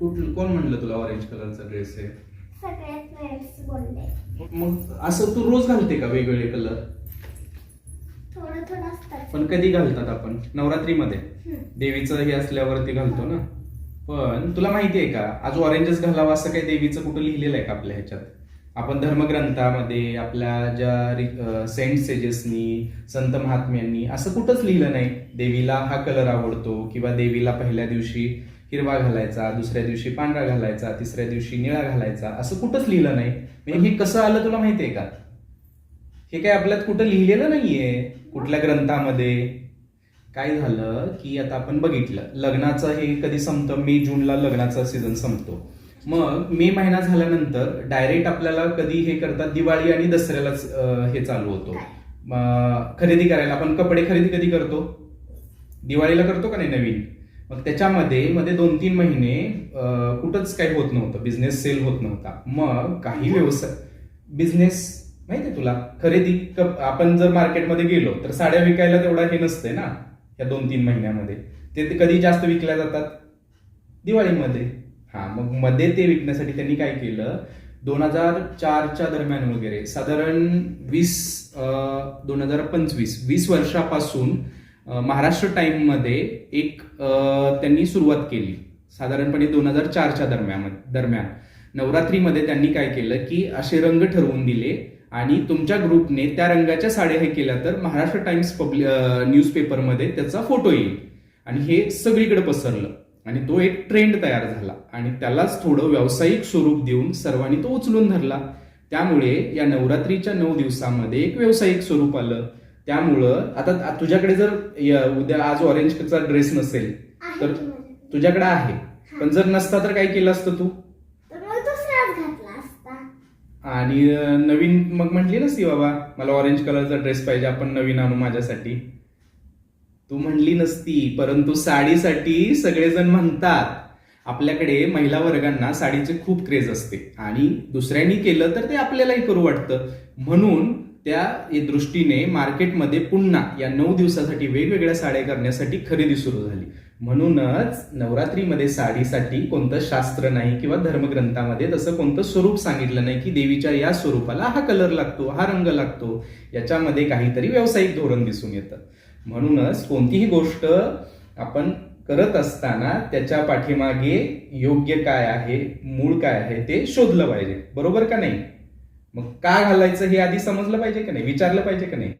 कुठलं कोण म्हणलं तुला ऑरेंज कलरचा ड्रेस आहे? सगळ्यात फ्रेंड्स बोलले मग असं तू रोज घालते का वेगवेगळे कलर थोडं थोडं असतात. पण कधी घालतात आपण? नवरात्रीमध्ये? हम्म. देवीचं हे असल्यावरती घालतो ना? पण तुला माहिती आहे का? आज ऑरेंजच घालावं असं काही देवीचं कुठं लिहिलेलं आहे का आपल्या ह्याच्यात? आपण धर्मग्रंथामध्ये आपल्या ज्या सेंट सेजेसनी संत महात्म्यांनी असं कुठंच लिहिलं नाही. देवीला हा कलर आवडतो किंवा देवीला पहिल्या दिवशी हिरवा घालायचा दुसऱ्या दिवशी पांढरा घालायचा तिसऱ्या दिवशी निळा घालायचा. असं कुठंच लिहिलं नाही. म्हणजे हे कसं आलं तुला माहिती आहे का? हे काय आपल्यात कुठं लिहिलेलं नाहीये. कुठल्या ग्रंथामध्ये? काय झालं की आता आपण बघितलं. लग्नाचं हे कधी संपतं? मे जूनला लग्नाचा सीझन संपतो. मग मे महिना झाल्यानंतर डायरेक्ट आपल्याला कधी हे करतात? दिवाळी आणि दसऱ्यालाच हे चालू होतो. खरेदी करायला आपण कपडे खरेदी कधी करतो? दिवाळीला करतो का नाही नवीन? मग त्याच्यामध्ये मध्ये दोन तीन महिने कुठंच काही होत नव्हतं. बिझनेस सेल होत नव्हता. मग काही व्यवसाय. बिझनेस माहितीये तुला? खरेदी आपण जर मार्केटमध्ये गेलो तर साड्या विकायला तेवढा हे नसते ना या दोन तीन महिन्यामध्ये. ते कधी जास्त विकल्या जातात? दिवाळीमध्ये. हा मग मध्ये ते विकण्यासाठी त्यांनी काय केलं? दोन हजार चारच्या दरम्यान वगैरे साधारण वीस दोन हजार पंचवीस वीस वर्षापासून महाराष्ट्र टाईममध्ये एक त्यांनी सुरुवात केली. साधारणपणे दोन हजार चारच्या दरम्यान दरम्यान. नवरात्रीमध्ये त्यांनी काय केलं की असे रंग ठरवून दिले आणि तुमच्या ग्रुपने त्या रंगाच्या साड्या हे केल्या तर महाराष्ट्र टाइम्स पब्लिक न्यूजपेपरमध्ये त्याचा फोटो येईल. आणि हे सगळीकडे पसरलं. आणि तो एक ट्रेंड तयार झाला. आणि त्यालाच थोडं व्यावसायिक स्वरूप देऊन सर्वांनी तो उचलून धरला. त्यामुळे या नवरात्रीच्या नऊ दिवसामध्ये एक व्यावसायिक स्वरूप आलं. त्यामुळं आता तुझ्याकडे जर उद्या आज ऑरेंजचा ड्रेस नसेल तर? तुझ्याकडे आहे. पण जर नसता तर काय केलं असतं तू? आणि नवीन मग म्हटली नसती बाबा मला ऑरेंज कलरचा ड्रेस पाहिजे आपण नवीन आणू माझ्यासाठी. तू म्हणली नसती परंतु साडीसाठी सगळेजण म्हणतात आपल्याकडे महिला वर्गांना साडीचे खूप क्रेज असते. आणि दुसऱ्यांनी केलं तर ते आपल्यालाही करू वाटतं. म्हणून त्या दृष्टीने मार्केटमध्ये पुन्हा या नऊ दिवसासाठी वेगवेगळ्या साड्या करण्यासाठी खरेदी सुरू झाली. म्हणूनच नवरात्रीमध्ये साडीसाठी कोणतं शास्त्र नाही किंवा धर्मग्रंथामध्ये तसं कोणतं स्वरूप सांगितलं नाही की देवीच्या या स्वरूपाला हा कलर लागतो हा रंग लागतो याच्यामध्ये काहीतरी व्यावसायिक धोरण दिसून येतं. म्हणूनच कोणतीही गोष्ट आपण करत असताना त्याच्या पाठीमागे योग्य काय आहे मूळ काय आहे ते शोधलं पाहिजे. बरोबर का नाही? मग का घालायचं हे आधी समजलं पाहिजे का नाही? विचारलं पाहिजे का नाही?